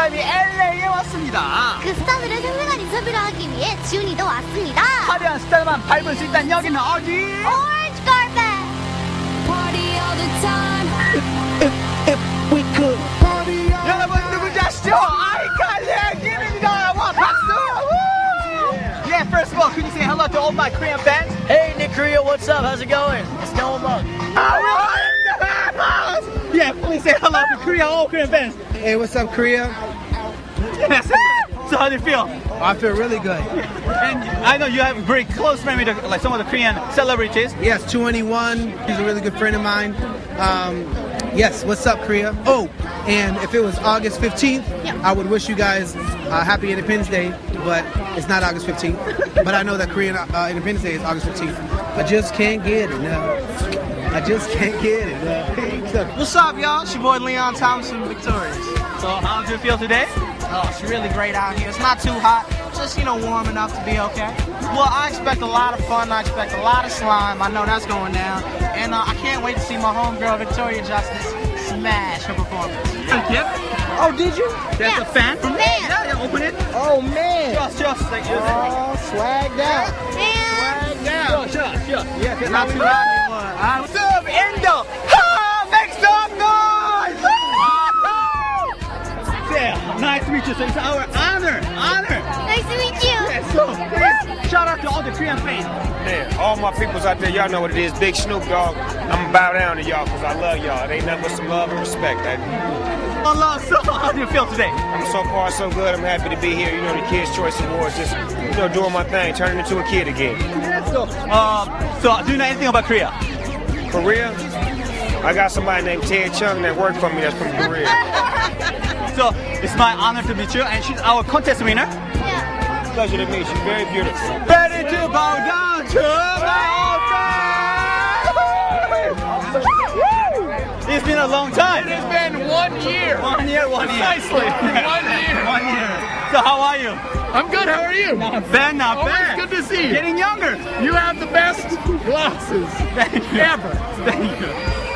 슬라임이 LA에 왔습니다. 그 스타들의 생생한 인터뷰를 하기 위해 지훈이도 왔습니다. 화려한 스타일만 밟을 수 있다는 여기는 어디? 오렌지 카펫! Party all the time. 여러분 누군지 아시죠? 아이칼리의 김입니다. 와 박수! 우! Yeah, first of all, could you say hello to all my Korean fans? Hey, Nick Korea, what's up? How's it going? It's Noah Monk. Oh, we're in the house! Yeah, please say hello to Korea, all Korean fans. Hey, what's up, Korea? Yes. So how do you feel? I feel really good. And I know you have a very close friend with the, like some of the Korean celebrities. Yes, 2anyone. He's a really good friend of mine. Um, yes, what's up, Korea? Oh, and if it was August 15th, I would wish you guys uh, happy Independence Day, but it's not August 15th. but I know that Korean uh, Independence Day is August 15th. I just can't get enough. I just can't get enough. What's up, y'all? It's your boy Leon Thompson, Victorious. So how do you feel today? Oh, it's really great out here. It's not too hot, just, you know, warm enough to be okay. Well, I expect a lot of fun. I expect a lot of slime. I know that's going down. And uh, I can't wait to see my homegirl, Victoria Justice, smash her performance. Thank you. Oh, did you? That's a fan from Fan. Yeah, yeah, open it. Oh, man. Just, just like use it. Oh, swagged out. And Swagged out. Sure, sure, sure. Yeah, Not too hot anymore. I Sub Indo. Nice to meet you. So it's our honor, honor. nice to meet you. Yeah, so please shout out to all the Korean fans. Man, all my peoples out there, y'all know what it is. Big Snoop Dogg. I'm gonna bow down to y'all because I love y'all. It ain't nothing but some love and respect. I, Allah, so how do you feel today? I'm so far so good. I'm happy to be here. You know, the Kids' Choice Awards, just you know, doing my thing, turning into a kid again. So, um, so do you know anything about Korea? Korea, I got somebody named Ted Chung that worked for me. That's from Korea. So it's my honor to meet you, and she's our contest winner. Yeah. Pleasure to meet you. Very beautiful. Ready to bow down to my old friend. It's been a long time. It's been one year. One year, one year. Precisely. One year. One year. So how are you? I'm good. How are you? Not bad, not Always bad. good to see you. Getting younger. You have the best glasses Thank you. ever. Thank you.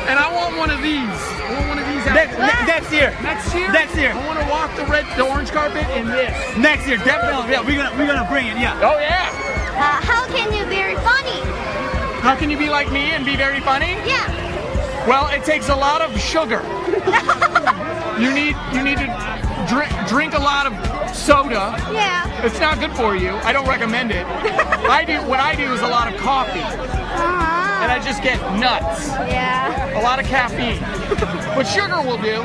And I want one of these. I want one of these out Next, there. ne- next year. Next year? Next year. I want to walk the red, the orange carpet in this. Next year, definitely. Yeah, we're gonna we're gonna bring it. Yeah. Oh yeah. Uh, how can you be very funny? How can you be like me and be very funny? Yeah. Well, it takes a lot of sugar. you need you need to drink drink a lot of soda. Yeah. It's not good for you. I don't recommend it. I do what I do is a lot of coffee. And I just get nuts. Yeah. A lot of caffeine. But sugar will do.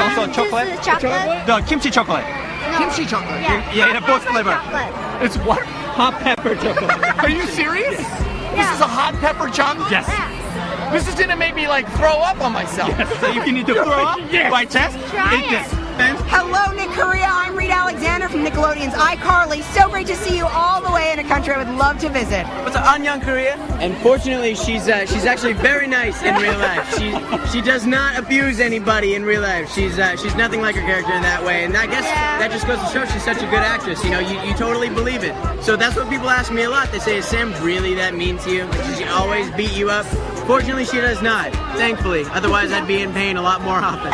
Also Um, chocolate. This is chocolate. The kimchi chocolate. No. Kimchi chocolate. Yeah. Yeah, yeah, both flavor. Chocolate. It's what? Hot pepper chocolate. Are you serious? This Yeah. is a hot pepper chunk? Yes. Yeah. This is gonna make me like throw up on myself. Yes. So if you need to throw up Yes. by test, Try eat this. it. And Hello, Nick Korea. I'm Reed Alexander from Nickelodeon's iCarly. So great to see you all the way in a country I would love to visit. What's up, Anyang Korea? And fortunately, she's uh, she's actually very nice in real life. She she does not abuse anybody in real life. She's uh, she's nothing like her character in that way. And I guess Yeah. that just goes to show she's such a good actress. You know, you, you totally believe it. So that's what people ask me a lot. They say, "Is Sam really that mean to you? Like, does she always beat you up?" Fortunately, she does not. Thankfully, otherwise I'd be in pain a lot more often.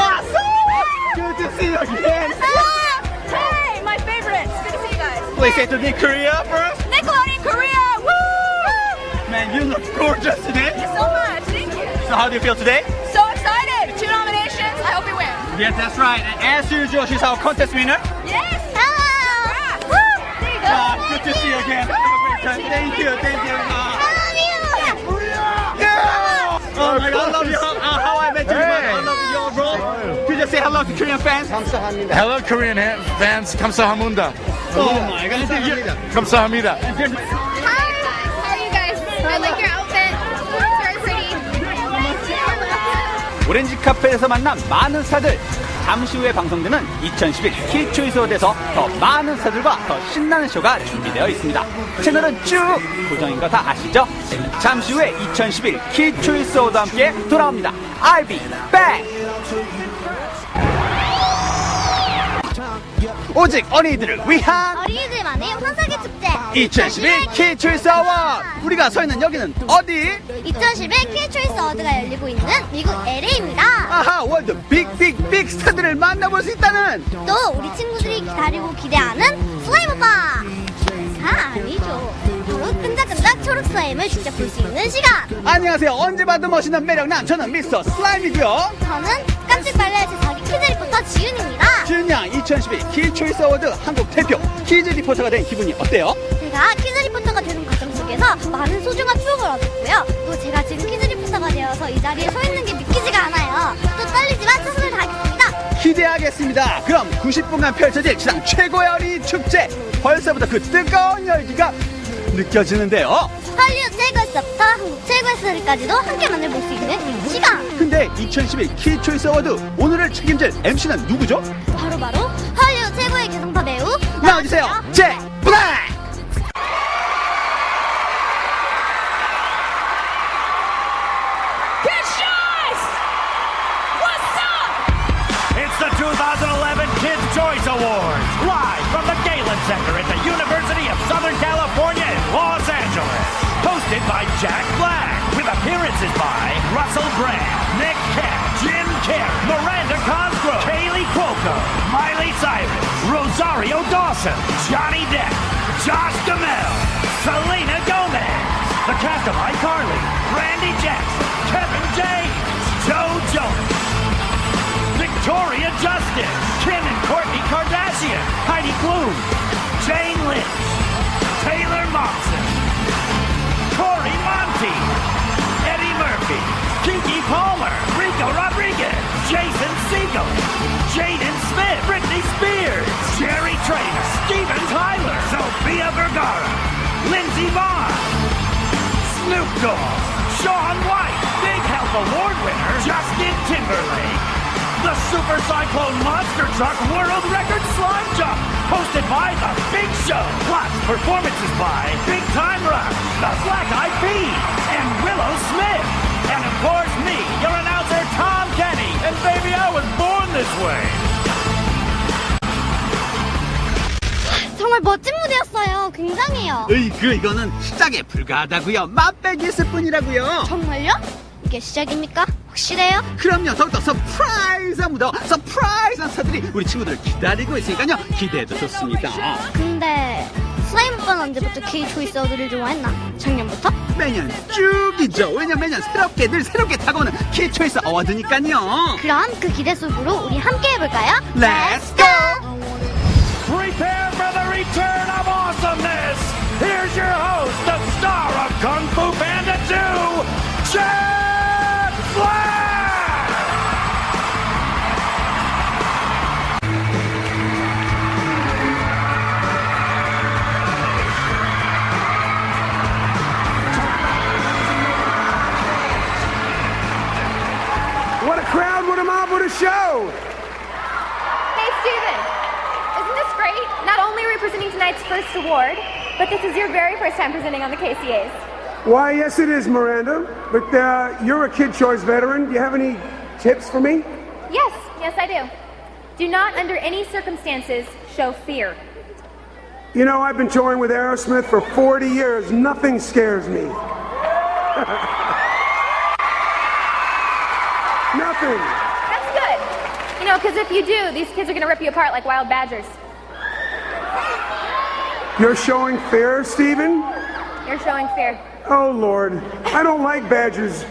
Good to see you again. Hey, my favorites. Good to see you guys. Please say to Nick Korea first. Nickelodeon Korea. Woo! Man, you look gorgeous today. Thank you So much. Thank you. So how do you feel today? So excited. Two nominations. I hope we win. Yes, that's right. And as usual, she's our contest winner. Yes. Hello. Woo! There you go. Uh, good to see you again. Have a great time. Thank you, thank you. Uh, I love you. yeah. Oh my God, I love you. Uh, how say hello to Korean fans? Hello, Korean fans. 감사합니다. Oh my God. 감사합니다. Hi. How are you guys? I like your outfit. It's very pretty. 오렌지 카페에서 만난 많은 스타들. 잠시 후에 방송되는 2011 킬초이스 어워드에서 더 많은 스타들과 더 신나는 쇼가 준비되어 있습니다. 채널은 쭉 고정인 거 다 아시죠? 잠시 후에 2011 킬초이스 어워드와 함께 돌아옵니다. I'll be back! 오직 어린이들을 위한 어린이들만의 환상의 축제. 2011 키초이스 어워드 우리가 서 있는 여기는 어디? 2011 키초이스 어워드가 열리고 있는 미국 LA입니다. 아하 월드 빅빅빅 스타들을 만나볼 수 있다는 또 우리 친구들이 기다리고 기대하는 슬라임 오빠 아 아니죠. 바로 끈적끈적 초록 슬라임을 직접 볼 수 있는 시간. 안녕하세요. 언제 봐도 멋있는 매력남 저는 미스터 슬라임이고요. 저는 깜찍 발레 제사기 키즈 리포터 지윤입니다. 지은양 2011 키초이스 어워드 한국 대표 키즈 리포터가 된 기분이 어때요? 제가 키즈 리포터가 되는 과정 속에서 많은 소중한 추억을 얻었고요. 또 제가 지금 키즈 리포터가 되어서 이 자리에 서 있는 게 믿기지가 않아요. 또 떨리지만 최선을 다하겠습니다. 기대하겠습니다. 그럼 90분간 펼쳐질 시장 최고의 어린이 축제. 벌써부터 그 뜨거운 열기가 느껴지는데요. 헐리우드 최고에서부터 한국 최고에서까지도 함께 만나볼 수 있는 이 시간 근데 2011 키초이스 어워드 오늘을 책임질 MC는 누구죠? 바로바로 헐리우드 최고의 개성파 배우 나와주세요 잭 블랙 It's the 2011 Kids' Choice Awards, live from the Galen Center at the University of Southern California in Los Angeles. Hosted by Jack Black, with appearances by Russell Brand, Nick Cat, Jim Carrey, Miranda Cosgrove, Kaylee Cuoco, Miley Cyrus, Rosario Dawson, Johnny Depp, Josh Duhamel, Selena Gomez, the cast of iCarly, Randy Jackson, Kevin James, Joe Jonas, Victoria Justice, Kim and Courtney Kardashian, Heidi Klum, Jane Lynch, Taylor Momsen, Award winner Justin Timberlake, the Super Cyclone Monster Truck World Record Slime Jump, hosted by The Big Show, plus performances by Big Time Rush, The Black Eyed Peas, and Willow Smith, and of course me, your announcer Tom Kenny, and baby, I was born this way. 정말 멋진 무대였어요 굉장해요 으이그 이거는 시작에 불과하다고요 맛배기 있을 뿐이라고요 정말요? 이게 시작입니까? 확실해요? 그럼요 더욱더 서프라이즈한 무더 서프라이즈한 스타들이 우리 친구들을 기다리고 있으니까요 기대해도 좋습니다 근데 슬라임 오빠는 언제부터 K 초이스 어드를 좋아했나? 작년부터? 매년 쭉이죠 왜냐면 매년 새롭게 늘 새롭게 다가오는 키초이스 어워드니까요 그럼 그 기대 속으로 우리 함께 해볼까요? Let's go! Prepare for the return of awesomeness. Here's your host, the star of Kung Fu Panda 2, Jack first award, but this is your very first time presenting on the KCAs. Why, yes, it is, Miranda. But uh, you're a Kid Choice veteran. Do you have any tips for me? Yes, yes, I do. Do not, under any circumstances, show fear. You know, I've been touring with Aerosmith for 40 years. Nothing scares me. Nothing. That's good. You know, because if you do, these kids are going to rip you apart like wild badgers. You're showing fear, Steven? You're showing fear. Oh, Lord. I don't like badgers.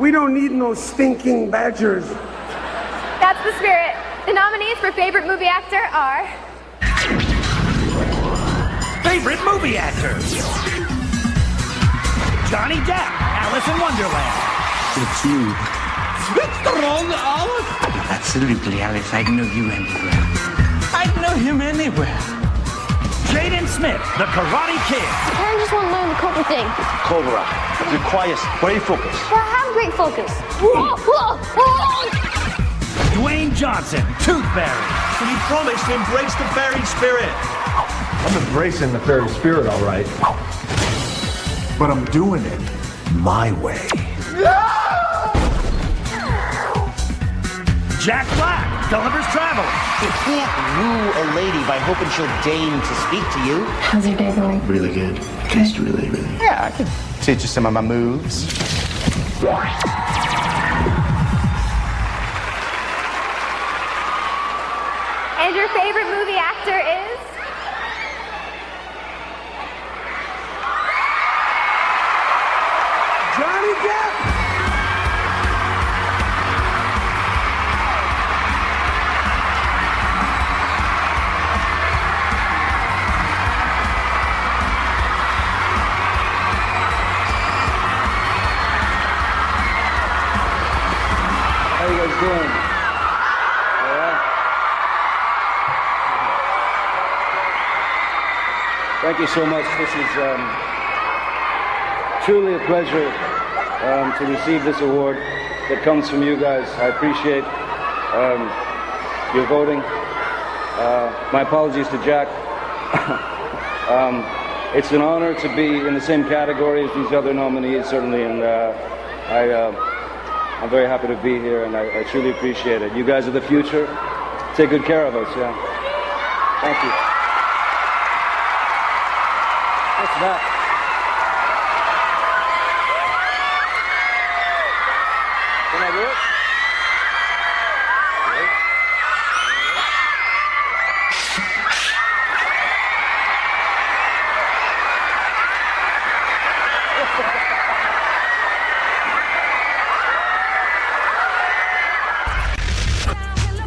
We don't need no stinking badgers. That's the spirit. The nominees for favorite movie actor are Favorite movie actors? Johnny Depp, Alice in Wonderland. It's you. Switzerland, Alice? Absolutely, Alice. I'd know you anywhere. I'd know him anywhere. Jaden Smith, The Karate Kid. Karen just want to learn the Cobra thing. Cobra requires great focus. Well, I have great focus. Whoa, whoa, whoa. Dwayne Johnson, Tooth Fairy. Can you promise to embrace the fairy spirit? I'm embracing the fairy spirit, all right. But I'm doing it my way. Jack Black, delivers travel. You can't woo a lady by hoping she'll deign to speak to you. How's your day going? Really good. Just really, really. Yeah, I could teach you some of my moves. And your favorite movie actor is? Thank you so much. This is um, truly a pleasure um, to receive this award that comes from you guys. I appreciate um, your voting. Uh, my apologies to Jack. um, it's an honor to be in the same category as these other nominees, certainly, and uh, I. Uh, I'm very happy to be here, and I, I truly appreciate it. You guys are the future. Take good care of us, yeah. Thank you. Do it?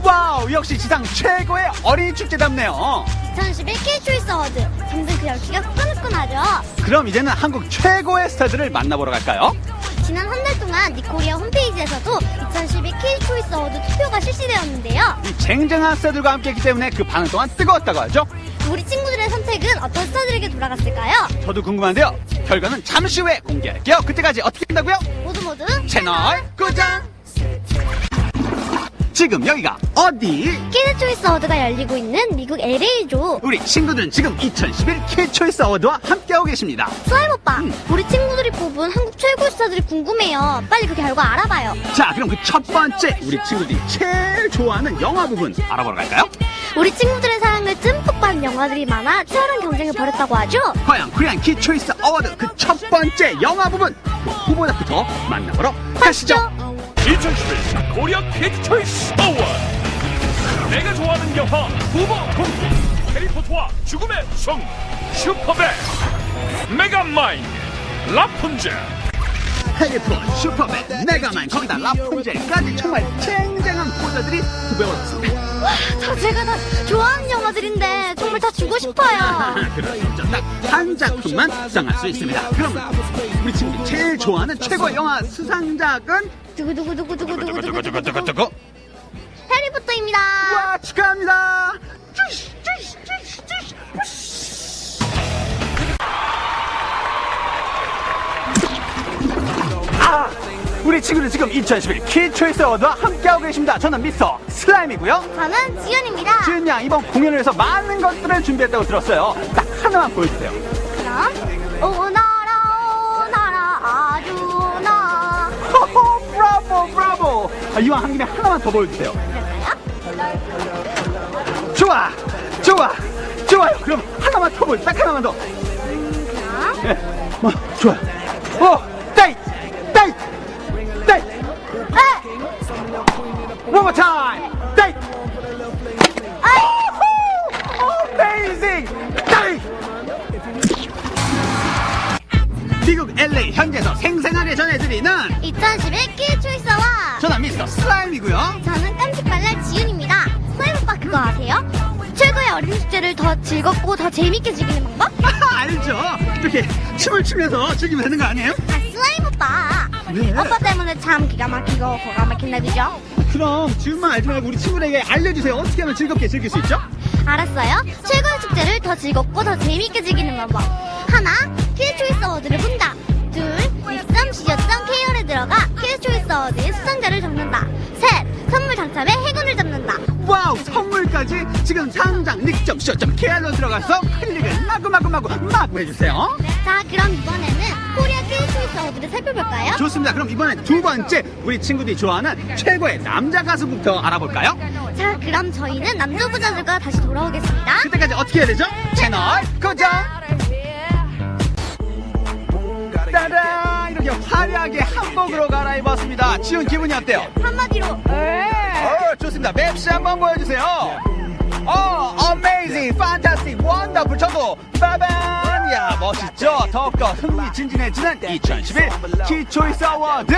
와우 역시 지상 최고의 어린이 축제답네요 2011 K-초이스 어워드. 점점 그 열기가 후끈후끈하죠. 그럼 이제는 한국 최고의 스타들을 만나보러 갈까요? 지난 한 달 동안 니코리아 홈페이지에서도 2011 K-초이스 어워드 투표가 실시되었는데요. 이 쟁쟁한 스타들과 함께했기 때문에 그 반응 동안 뜨거웠다고 하죠 우리 친구들의 선택은 어떤 스타들에게 돌아갔을까요? 저도 궁금한데요 결과는 잠시 후에 공개할게요 그때까지 어떻게 한다고요? 모두 모두 채널 고정 지금 여기가 어디? 키즈 초이스 어워드가 열리고 있는 미국 LA죠. 우리 친구들은 지금 2011 키초이스 어워드와 함께하고 계십니다 수아임 오빠, 우리 친구들이 뽑은 한국 최고 스타들이 궁금해요. 빨리 그 결과 알아봐요. 자 그럼 그 첫 번째 우리 친구들이 제일 좋아하는 영화 부분 알아보러 갈까요? 우리 친구들의 사랑을 듬뿍 받은 영화들이 많아 치열한 경쟁을 벌였다고 하죠. 과연 코리안 키초이스 어워드 그 첫 번째 영화 부분 그 후보작부터 만나보러 가시죠 2011 코리아 키즈 초이스 어워드. 내가 좋아하는 영화 후보 공개. 해리포터와 죽음의 성, 슈퍼백, 메가마인, 라푼젤. 해리포터, 슈퍼맨, 메가맨 거기다 라푼젤까지 정말 쟁쟁한 후보자들이 후보였습니다 다 제가 다 좋아하는 영화들인데 정말 다 주고 싶어요. 그렇죠 딱한 작품만 수상할 수 있습니다 그럼 우리 친구들이 제일 좋아하는 최고 영화 수상작은 두구두구두구두구두구두구 두구두구 해리포터입니다. 와 축하합니다 아, 우리 친구들 지금 2011 키초이스 어워드와 함께하고 계십니다. 저는 미스터 슬라임이고요. 저는 지연입니다. 지은 양 이번 공연을 위해서 많은 것들을 준비했다고 들었어요. 딱 하나만 보여주세요. 그럼 오나라 오나라 아주나 호호, 브라보, 브라보. 아, 이왕 한 김에 하나만 더 보여주세요. 좋아, 좋아, 좋아요. 그럼 하나만 더 보여. 딱 하나만 더. 네, 어, 좋아요. One more time. 따이. Amazing. 따이. 미국 LA 현지에서 생생하게 전해드리는 2011 키즈 초이스 와 저는 미스터 슬라임이고요. 저는 깜찍발랄 지윤입니다. 슬라임 오빠 그거 아세요? 최고의 어린이 축제를 더 즐겁고 더 재밌게 즐기는 방법? 알죠? 이렇게 춤을 추면서 즐기면 되는 거 아니에요? 아 슬라임 오빠 네. 오빠 때문에 참 기가 막히고 거가 막힌다 그죠? 그럼 지금만 알지 말고 우리 친구들에게 알려주세요. 어떻게 하면 즐겁게 즐길 수 있죠? 알았어요. 최고의 축제를 더 즐겁고 더 재밌게 즐기는 방법. 하나, 퀴즈 초이스 어워드를 본다. 둘, 닉썸 시저점 KO에 들어가 퀴즈 초이스 어워드의 수상자를 적는다. 셋, 선물 당첨에 행운을 잡는다. 와우 선물까지 지금 당장 닉점 쇼점 KR로 들어가서 클릭을 마구마구마구 마구 해주세요. 자, 그럼 이번에는 코리아 초이스 어워드를 살펴볼까요? 좋습니다. 그럼 이번엔 두 번째 우리 친구들이 좋아하는 최고의 남자 가수부터 알아볼까요? 자, 그럼 저희는 남자 후보자들과 다시 돌아오겠습니다. 그때까지 어떻게 해야 되죠? 채널 고정! 따란! 이렇게 화려하게 한복으로 갈아입었습니다. 지훈 기분이 어때요? 한마디로 어, 좋습니다. 맵시 한번 보여주세요. 어, amazing, fantastic, wonderful. 저도 빠밤! 야, 멋있죠? 더욱더 흥미진진해지는 2011 키초이스 어워드.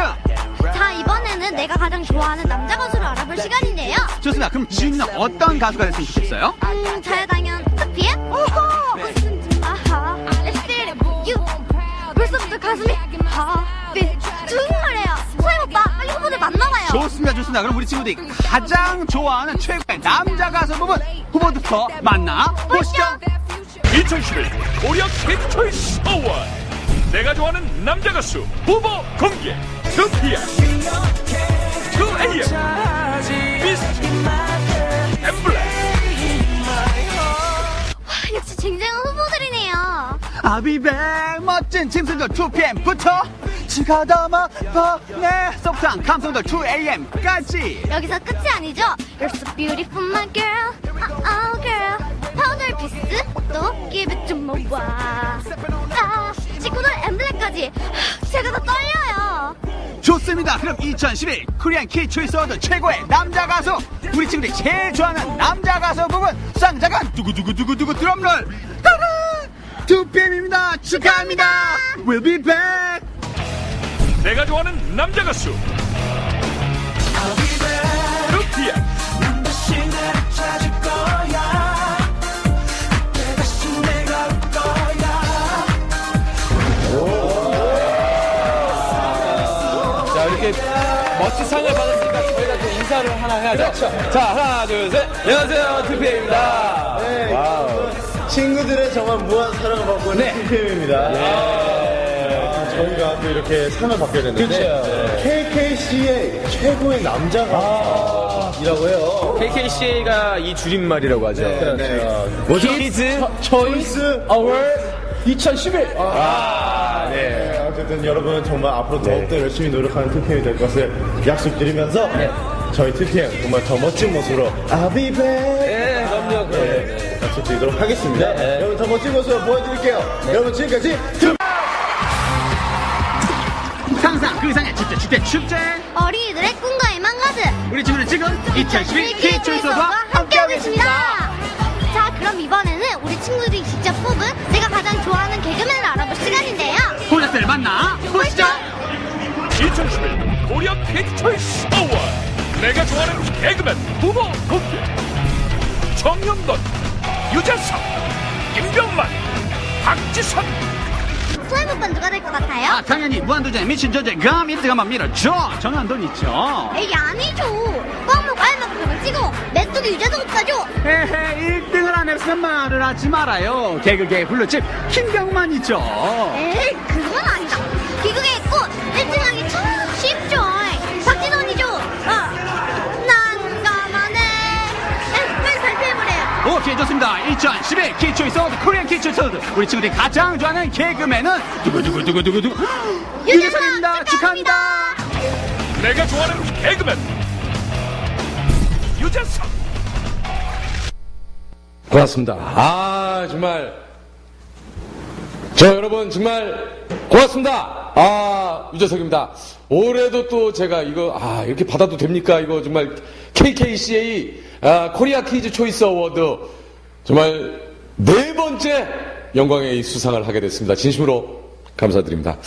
자, 이번에는 내가 가장 좋아하는 남자 가수를 알아볼 시간인데요. 좋습니다. 그럼 지훈이는 어떤 가수가 됐으면 좋겠어요? 음, 저야 당연 2PM? 오호! 가슴이 하빛 두근거려요. 소영 오빠, 빨리 후보들 만나봐요. 좋습니다, 좋습니다. 그럼 우리 친구들이 가장 좋아하는 최고의 남자 가수 부분 후보부터 만나 보시죠. 2011 고려 캡초이스 어워드 내가 좋아하는 남자 가수 후보 공개 2PM 2AM 미스트 아비백 멋진 짐승들 2PM부터 지가 담아 봐내 소프트한 감성들 2AM까지 여기서 끝이 아니죠? You're so beautiful, my girl. Oh, oh girl. 파우더 피스 또 give it to me. 와. 아, 친구들 엠블랙까지. 제가 다 떨려요. 좋습니다. 그럼 2011 코리안 키 초이스 어워드 최고의 남자 가수 우리 친구들이 제일 좋아하는 남자 가수 부분 쌍자간 두구두구두구두구 드럼롤 2PM입니다. 축하합니다. We'll be back. 내가 좋아하는 남자 가수 2PM 자 이렇게 멋진 상을 받았으니까 저희가 또 인사를 하나 해야죠. 자 하나 둘 셋. 안녕하세요 투피엠입니다. 네, 친구들의 정말 무한 사랑을 받고 있는 네. TPM입니다. 저희가 또 이렇게 상을 받게 됐는데 그렇죠. KKC의 최고의 남자 가수이라고 해요. KKCA가 이 줄임말이라고 하죠. 네, 네. 뭐죠? 키즈 초이스 어워드 2011. 아, 네. 어쨌든 여러분 정말 앞으로 더욱더 열심히 노력하는 TPM이 될 것을 약속드리면서 저희 TPM 정말 더 멋진 모습으로 I'll be back. 네, 그럼요. 네, 약속드리도록 하겠습니다. 여러분 더 멋진 모습 보여드릴게요. 여러분 지금까지 투 상상 그 이상의 축제 축제 축제 어린이들의 꿈과 희망 가득. 우리 친구들 지금 2011키 초이스 어워드와 함께하고 있습니다. 자, 그럼 이번에는 우리 친구들이 직접 뽑은 내가 가장 좋아하는 개그맨을 알아볼 시간인데요. 홀레스를 만나 보시죠. 2011 고려 캡초이스 어워드 내가 좋아하는 개그맨 후보 공개 정영돈 유재석 김병만 박지선 오빠는 누가 될 것 같아요? 아, 당연히 무한도전의 미친 존재 가미트가만 밀어줘. 정한돈 있죠. 에이, 아니죠. 꽝목 알만큼은 찍어. 메뚜기 유재석 오빠죠. 헤헤 1등을 안 했으면 말을 하지 말아요. 개그계 블루칩 김병만 있죠. 에이, 그건 아니다. 기극의 꽃 1등하 좋습니다. 2011 키초이스 어워드 코리안 키초이스 어워드 우리 친구들이 가장 좋아하는 개그맨은 두구두구두구두구두구 유재석입니다. 축하합니다. 내가 좋아하는 개그맨 유재석 고맙습니다. 아 정말 저 여러분 정말 고맙습니다. 아 유재석입니다. 올해도 또 제가 이거 아 이렇게 받아도 됩니까? 이거 정말 KKCA 아, 코리아 키즈 초이스 어워드 정말 네 번째 영광의 이 수상을 하게 됐습니다. 진심으로 감사드립니다.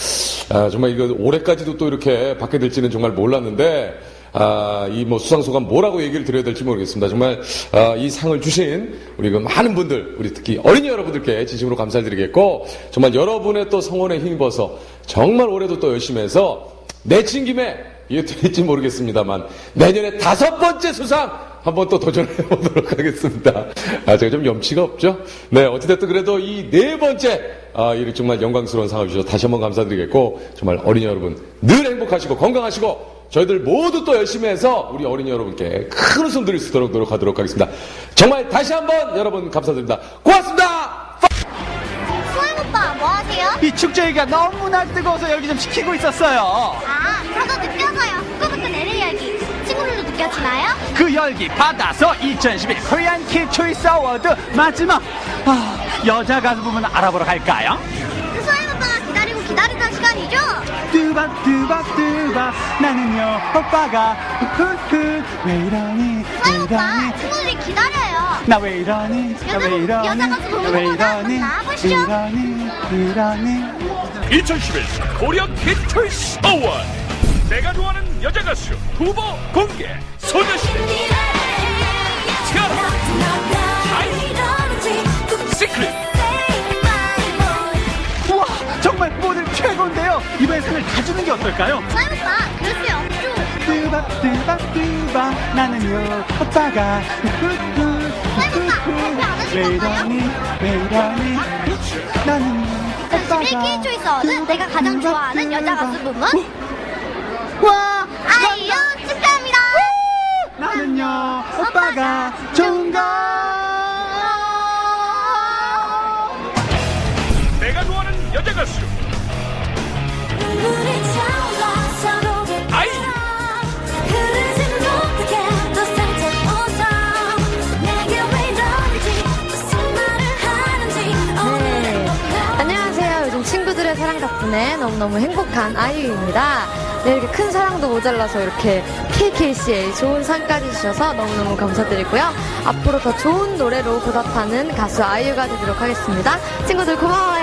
아, 정말 이거 올해까지도 또 이렇게 받게 될지는 정말 몰랐는데, 아, 이 뭐 수상 소감 뭐라고 얘기를 드려야 될지 모르겠습니다. 정말, 아, 이 상을 주신 우리 그 많은 분들, 우리 특히 어린이 여러분들께 진심으로 감사드리겠고, 정말 여러분의 또 성원에 힘입어서 정말 올해도 또 열심히 해서 내친 김에 이게 될지 모르겠습니다만, 내년에 다섯 번째 수상! 한번 또 도전해 보도록 하겠습니다. 아, 제가 좀 염치가 없죠? 네, 어찌됐든 그래도 이 네 번째, 아, 이 정말 영광스러운 상을 주셔서 다시 한번 감사드리겠고, 정말 어린이 여러분 늘 행복하시고 건강하시고, 저희들 모두 또 열심히 해서 우리 어린이 여러분께 큰 웃음 드릴 수 있도록 노력하도록 하겠습니다. 정말 다시 한번 여러분 감사드립니다. 고맙습니다! 소영 오빠, 뭐 하세요? 이 축제 얘기가 너무나 뜨거워서 열기 좀 식히고 있었어요. 아, 저도 느껴 느껴지나요? 그 열기 받아서 2011 코리안 키 초이스 어워드 마지막 아, 여자 가수 부분 알아보러 갈까요? 그 소영 오빠가 기다리고 기다리던 시간이죠? 뚜바 뚜바 뚜바 나는요 오빠가 후후 왜 이러니 왜 오빠, 이러니 친구들이 기다려요. 나 왜 이러니 나왜 이러니 여자 가수 부르는 왜. 이러니 나와보시죠. 왜 이러니 왜 이러니 2011 코리아 킥 초이스 어워드 내가 좋아하는 여자 가수 후보 공개. 소녀시대. 티아라. 하이 시크릿. 우와 정말 모델 최고인데요. 이번에 상을 다 주는 게 어떨까요? 오빠, 그럴 수 없죠. 뚜바 뚜바 뚜바. 나는요 오빠가. 왜 이러니 왜 이러니. 나는 11K 초이스 어워드 내가 가장 좋아하는 여자 가수 부문 와. 나는요 오빠가 좋은가 내가 좋아하는 여자 가수 아이 네. 안녕하세요. 요즘 친구들의 사랑 덕분에 너무너무 행복한 아이유입니다. 네, 이렇게 큰 사랑도 모자라서 이렇게 KKCA 좋은 상까지 주셔서 너무너무 감사드리고요. 앞으로 더 좋은 노래로 보답하는 가수 아이유가 되도록 하겠습니다. 친구들 고마워요.